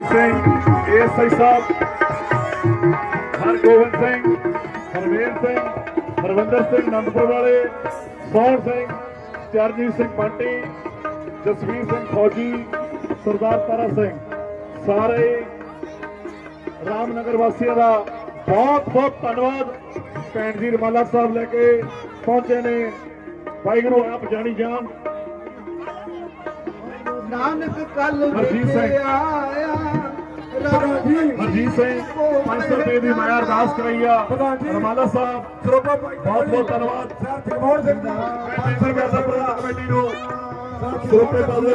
Singh ASI ਸਾਹਿਬ, ਹਰਗੋਬਿੰਦ ਸਿੰਘ ਹਰਵੇਲ ਸਿੰਘ, ਹਰਵਿੰਦਰ ਸਿੰਘ ਨੰਦਪੁਰ ਵਾਲੇ ਸੋਹਣ ਸਿੰਘ, ਚਰਨਜੀਤ ਸਿੰਘ ਪਾਂਟੀ, ਜਸਵੀਰ ਸਿੰਘ ਫੌਜੀ, ਸਰਦਾਰ ਤਾਰਾ ਸਿੰਘ। ਸਾਰੇ ਰਾਮਨਗਰ ਵਾਸੀਆਂ ਦਾ ਬਹੁਤ ਬਹੁਤ ਧੰਨਵਾਦ। ਭੈਣ ਜੀ ਰਮਾਲਾ ਸਾਹਿਬ ਲੈ ਕੇ ਪਹੁੰਚੇ ਨੇ। ਵਾਹਿਗੁਰੂ ਆਪ ਜਾਣੀ ਜਾਣ ਨਾਨਕ ਕੱਲ ਸਿੰਘ। ਆਇਆ ਹਰਜੀਤ ਸਿੰਘ 500 ਰੁਪਏ ਦੀ ਮੈਂ ਅਰਦਾਸ ਕਰਾਈ ਆ ਰਮਾਲਾ ਸਾਹਿਬ ਬਹੁਤ ਬਹੁਤ ਧੰਨਵਾਦ। ਜਗਮੋਹਨ ਸਿੰਘ ਦਾ ਪੈਂਸਰ ਵੈਸਾ ਪ੍ਰਬੰਧਕ ਕਮੇਟੀ ਨੂੰ। ਸਰੋਪੇ ਪਾਦੇ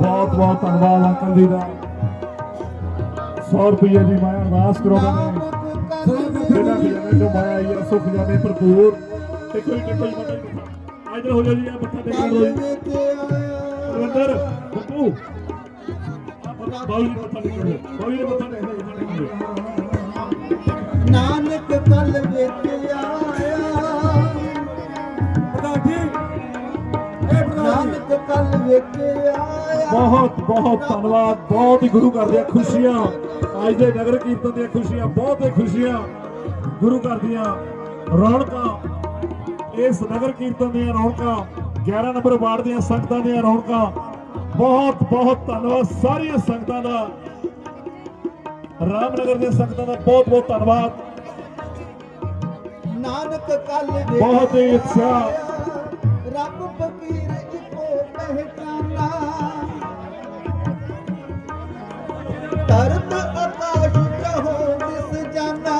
ਬਹੁਤ ਬਹੁਤ ਧੰਨਵਾਦ ਅੰਕਲ ਜੀ ਦਾ। 100 ਰੁਪਏ ਦੀ ਮੈਂ ਅਰਦਾਸ ਕਰੋਗੇ ਜਿਹੜਾ ਖਜ਼ਾਨੇ ਚੋਂ ਮਾਇਆ ਆਈ ਹੈ ਸੋ ਖਜ਼ਾਨੇ ਭਰਪੂਰ। ਤੇ ਕੋਈ ਕਿੱਥੇ ਮਟਾ ਨਹੀਂ ਇਧਰ ਹੋ ਜਾ ਜੀ ਆ ਮੱਥਾ ਟੇਕਣ ਦੋ ਜੀ ਰਵਿੰਦਰ ਬੱਬੂ। ਬਾਉ ਜੀ ਮੱਥਾ ਟੇਕਣ ਦੋ ਜੀ ਮੱਥਾ ਟੇਕਣ ਦੋ। ਨਾਨਕ ਕੱਲ ਵਿੱਚ ਕੱਲ ਬਹੁਤ ਬਹੁਤ ਧੰਨਵਾਦ। ਬਹੁਤ ਹੀ ਗੁਰੂ ਘਰ ਦੀਆਂ ਖੁਸ਼ੀਆਂ। ਅੱਜ ਦੇ ਨਗਰ ਕੀਰਤਨ ਦੀਆਂ ਖੁਸ਼ੀਆਂ ਬਹੁਤ ਹੀ ਖੁਸ਼ੀਆਂ। ਗੁਰੂ ਘਰ ਦੀਆਂ ਰੌਣਕਾਂ। ਇਸ ਨਗਰ ਕੀਰਤਨ ਦੀਆਂ ਰੌਣਕਾਂ 11 ਨੰਬਰ ਵਾਰਡ ਦੀਆਂ ਸੰਗਤਾਂ ਦੀਆਂ ਰੌਣਕਾਂ। ਬਹੁਤ ਬਹੁਤ ਧੰਨਵਾਦ ਸਾਰੀਆਂ ਸੰਗਤਾਂ ਦਾ। ਰਾਮਨਗਰ ਦੀਆਂ ਸੰਗਤਾਂ ਦਾ ਬਹੁਤ ਬਹੁਤ ਧੰਨਵਾਦ। ਨਾਨਕ ਕੱਲ ਬਹੁਤ ਹੀ ਉਤਸ਼ਾਹ। रब फकीर को पहचाना। आकाश कहो दिस जाना।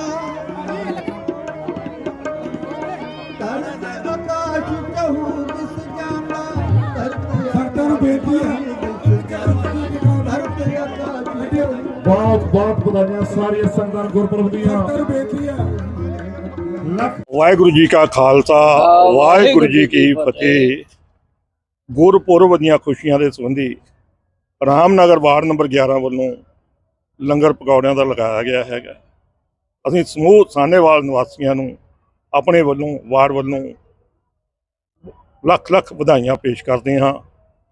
आकाश कहो दिस जाना। बहुत बहुत बधाइयाँ सारिया संगत गुरपुरब दियाँ। ਵਾਹਿਗੁਰੂ ਜੀ ਕਾ ਖਾਲਸਾ ਵਾਹਿਗੁਰੂ ਜੀ ਕੀ ਫਤਿਹ। ਗੁਰਪੁਰਬ ਦੀਆਂ ਖੁਸ਼ੀਆਂ ਦੇ ਸੰਬੰਧੀ ਰਾਮਨਗਰ ਵਾਰਡ ਨੰਬਰ 11 ਵੱਲੋਂ ਲੰਗਰ ਪਕੌੜਿਆਂ ਦਾ ਲਗਾਇਆ ਗਿਆ ਹੈਗਾ। ਅਸੀਂ ਸਮੂਹ ਸਾਨੇਵਾਲ ਨਿਵਾਸੀਆਂ ਨੂੰ ਆਪਣੇ ਵੱਲੋਂ ਵਾਰਡ ਵੱਲੋਂ ਲੱਖ ਲੱਖ ਵਧਾਈਆਂ ਪੇਸ਼ ਕਰਦੇ ਹਾਂ।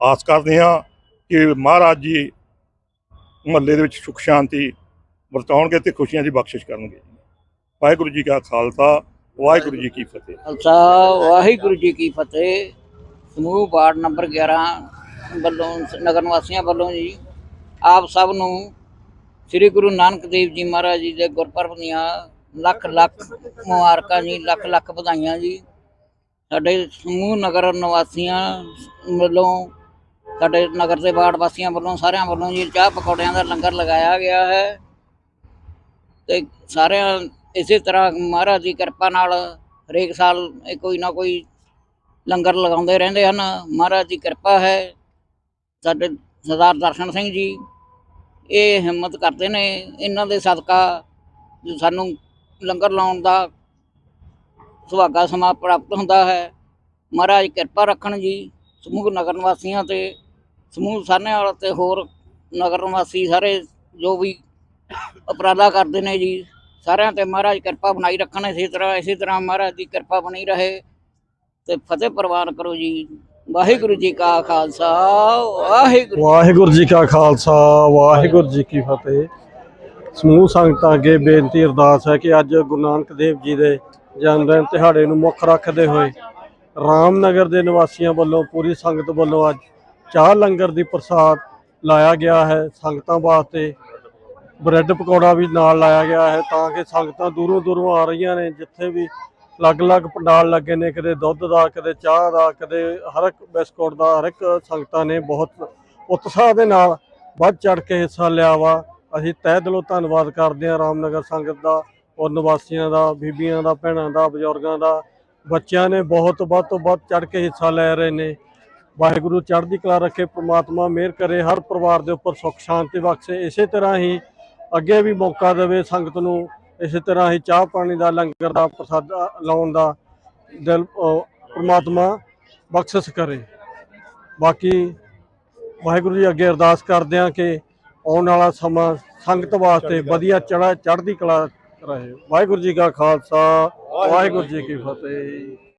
ਆਸ ਕਰਦੇ ਹਾਂ ਕਿ ਮਹਾਰਾਜ ਜੀ ਮੁਹੱਲੇ ਦੇ ਵਿੱਚ ਸੁਖ ਸ਼ਾਂਤੀ ਵਰਤਾਉਣਗੇ ਤੇ ਖੁਸ਼ੀਆਂ ਦੀ ਬਖਸ਼ਿਸ਼ ਕਰਨਗੇ। ਵਾਹਿਗੁਰੂ ਜੀ ਕਾ ਖਾਲਸਾ, ਵਾਹਿਗੁਰੂ ਜੀ ਕੀ ਫਤਿਹ। ਖਾਲਸਾ, ਵਾਹਿਗੁਰੂ ਜੀ ਕੀ ਫਤਿਹ। ਸਮੂਹ ਵਾਰਡ ਨੰਬਰ 11 ਵੱਲੋਂ, ਨਗਰ ਨਿਵਾਸੀਆਂ ਵੱਲੋਂ ਜੀ, ਆਪ ਸਭ ਨੂੰ ਸ੍ਰੀ ਗੁਰੂ ਨਾਨਕ ਦੇਵ ਜੀ ਮਹਾਰਾਜ ਜੀ ਦੇ ਗੁਰਪੁਰਬ ਦੀਆਂ ਲੱਖ ਲੱਖ ਮੁਬਾਰਕਾਂ ਜੀ, ਲੱਖ ਲੱਖ ਵਧਾਈਆਂ ਜੀ। ਸਾਡੇ ਸਮੂਹ ਨਗਰ ਨਿਵਾਸੀਆਂ ਵੱਲੋਂ, ਸਾਡੇ ਨਗਰ ਦੇ ਵਾਰਡ ਵਾਸੀਆਂ ਵੱਲੋਂ, ਸਾਰਿਆਂ ਵੱਲੋਂ ਜੀ, ਚਾਹ ਪਕੌੜਿਆਂ ਦਾ ਲੰਗਰ ਲਗਾਇਆ ਗਿਆ ਹੈ। ਤੇ ਸਾਰਿਆਂ ਇਸੇ ਤਰ੍ਹਾਂ ਮਹਾਰਾਜ ਦੀ ਕਿਰਪਾ ਨਾਲ ਹਰੇਕ ਸਾਲ ਇਹ ਕੋਈ ਨਾ ਕੋਈ ਲੰਗਰ ਲਗਾਉਂਦੇ ਰਹਿੰਦੇ ਹਨ। ਮਹਾਰਾਜ ਦੀ ਕਿਰਪਾ ਹੈ। ਸਾਡੇ ਸਰਦਾਰ ਦਰਸ਼ਨ ਸਿੰਘ ਜੀ ਇਹ ਹਿੰਮਤ ਕਰਦੇ ਨੇ। ਇਹਨਾਂ ਦੇ ਸਦਕਾ ਸਾਨੂੰ ਲੰਗਰ ਲਾਉਣ ਦਾ ਸੁਹਾਗਾ ਸਮਾਂ ਪ੍ਰਾਪਤ ਹੁੰਦਾ ਹੈ। ਮਹਾਰਾਜ ਕਿਰਪਾ ਰੱਖਣ ਜੀ ਸਮੂਹ ਨਗਰ ਨਿਵਾਸੀਆਂ ਤੇ, ਸਮੂਹ ਸਾਹਨੇਵਾਲ ਤੇ ਹੋਰ ਨਗਰ ਨਿਵਾਸੀ ਸਾਰੇ ਜੋ ਵੀ ਅਪਰਾਧਾ ਕਰਦੇ ਨੇ ਜੀ ਸਾਰਿਆਂ ਤੇ ਮਹਾਰਾਜ ਕਿਰਪਾ ਬਣਾਈ ਰੱਖਣ, ਇਸੇ ਤਰ੍ਹਾਂ ਇਸੇ ਤਰ੍ਹਾਂ ਮਹਾਰਾਜ ਦੀ ਕਿਰਪਾ ਬਣੀ ਰਹੇ। ਤੇ ਫਤਿਹ ਪ੍ਰਵਾਨ ਕਰੋ ਜੀ। ਵਾਹਿਗੁਰੂ ਜੀ ਕਾ ਖਾਲਸਾ, ਵਾਹਿਗੁਰੂ ਵਾਹਿਗੁਰੂ ਜੀ ਕਾ ਖਾਲਸਾ, ਵਾਹਿਗੁਰੂ ਜੀ ਕੀ ਫਤਿਹ। ਸਮੂਹ ਸੰਗਤਾਂ ਅੱਗੇ ਬੇਨਤੀ ਅਰਦਾਸ ਹੈ ਕਿ ਅੱਜ ਗੁਰੂ ਨਾਨਕ ਦੇਵ ਜੀ ਦੇ ਜਨਮ ਦਿਨ ਦਿਹਾੜੇ ਨੂੰ ਮੁੱਖ ਰੱਖਦੇ ਹੋਏ ਰਾਮਨਗਰ ਦੇ ਨਿਵਾਸੀਆਂ ਵੱਲੋਂ ਪੂਰੀ ਸੰਗਤ ਵੱਲੋਂ ਅੱਜ ਚਾਹ ਲੰਗਰ ਦੀ ਪ੍ਰਸਾਦ ਲਾਇਆ ਗਿਆ ਹੈ ਸੰਗਤਾਂ ਵਾਸਤੇ। ਬ੍ਰੈਡ ਪਕੌੜਾ ਵੀ ਨਾਲ ਲਾਇਆ ਗਿਆ ਹੈ ਤਾਂ ਕਿ ਸੰਗਤਾਂ ਦੂਰੋਂ ਦੂਰੋਂ ਆ ਰਹੀਆਂ ਨੇ, ਜਿੱਥੇ ਵੀ ਅਲੱਗ-ਅਲੱਗ ਪੰਡਾਲ ਲੱਗੇ ਨੇ, ਕਦੇ ਦੁੱਧ ਦਾ, ਕਦੇ ਚਾਹ ਦਾ, ਕਦੇ ਹਰ ਇੱਕ ਬਿਸਕੁਟ ਦਾ, ਹਰ ਇੱਕ ਸੰਗਤਾਂ ਨੇ ਬਹੁਤ ਉਤਸ਼ਾਹ ਦੇ ਨਾਲ ਵੱਧ ਚੜ ਕੇ ਹਿੱਸਾ ਲਿਆ ਵਾ। ਅਸੀਂ ਤਹਿ ਦਿਲੋਂ ਧੰਨਵਾਦ ਕਰਦੇ ਹਾਂ ਰਾਮਨਗਰ ਸੰਗਤ ਦਾ, ਔਰ ਨਿਵਾਸੀਆਂ ਦਾ, ਬੀਬੀਆਂ ਦਾ, ਭੈਣਾਂ ਦਾ, ਬਜ਼ੁਰਗਾਂ ਦਾ। ਬੱਚਿਆਂ ਨੇ ਬਹੁਤ ਵੱਧ ਤੋਂ ਵੱਧ ਚੜ ਕੇ ਹਿੱਸਾ ਲੈ ਰਹੇ ਨੇ। ਵਾਹਿਗੁਰੂ ਚੜ੍ਹਦੀ ਕਲਾ ਰੱਖੇ, ਪ੍ਰਮਾਤਮਾ ਮਿਹਰ ਕਰੇ, ਹਰ ਪਰਿਵਾਰ ਦੇ ਉੱਪਰ ਸੁੱਖ ਸ਼ਾਂਤੀ ਬਖਸ਼ੇ। ਇਸੇ ਤਰ੍ਹਾਂ ਹੀ ਅੱਗੇ ਵੀ ਮੌਕਾ ਦੇਵੇ ਸੰਗਤ ਨੂੰ ਇਸੇ ਤਰ੍ਹਾਂ ਹੀ ਚਾਹ ਪਾਣੀ ਦਾ ਲੰਗਰ ਦਾ ਪ੍ਰਸਾਦ ਲਾਉਣ ਦਾ ਦਿਲ ਪ੍ਰਮਾਤਮਾ ਬਖਸ਼ਿਸ਼ ਕਰੇ। ਬਾਕੀ ਵਾਹਿਗੁਰੂ ਜੀ ਅੱਗੇ ਅਰਦਾਸ ਕਰਦੇ ਹਾਂ ਕਿ ਆਉਣ ਵਾਲਾ ਸਮਾਂ ਸੰਗਤ ਵਾਸਤੇ ਵਧੀਆ ਚੜਾ ਚੜ੍ਹਦੀ ਕਲਾ ਰਹੇ। ਵਾਹਿਗੁਰੂ ਜੀ ਕਾ ਖਾਲਸਾ ਵਾਹਿਗੁਰੂ ਜੀ ਕੀ ਫਤਿਹ।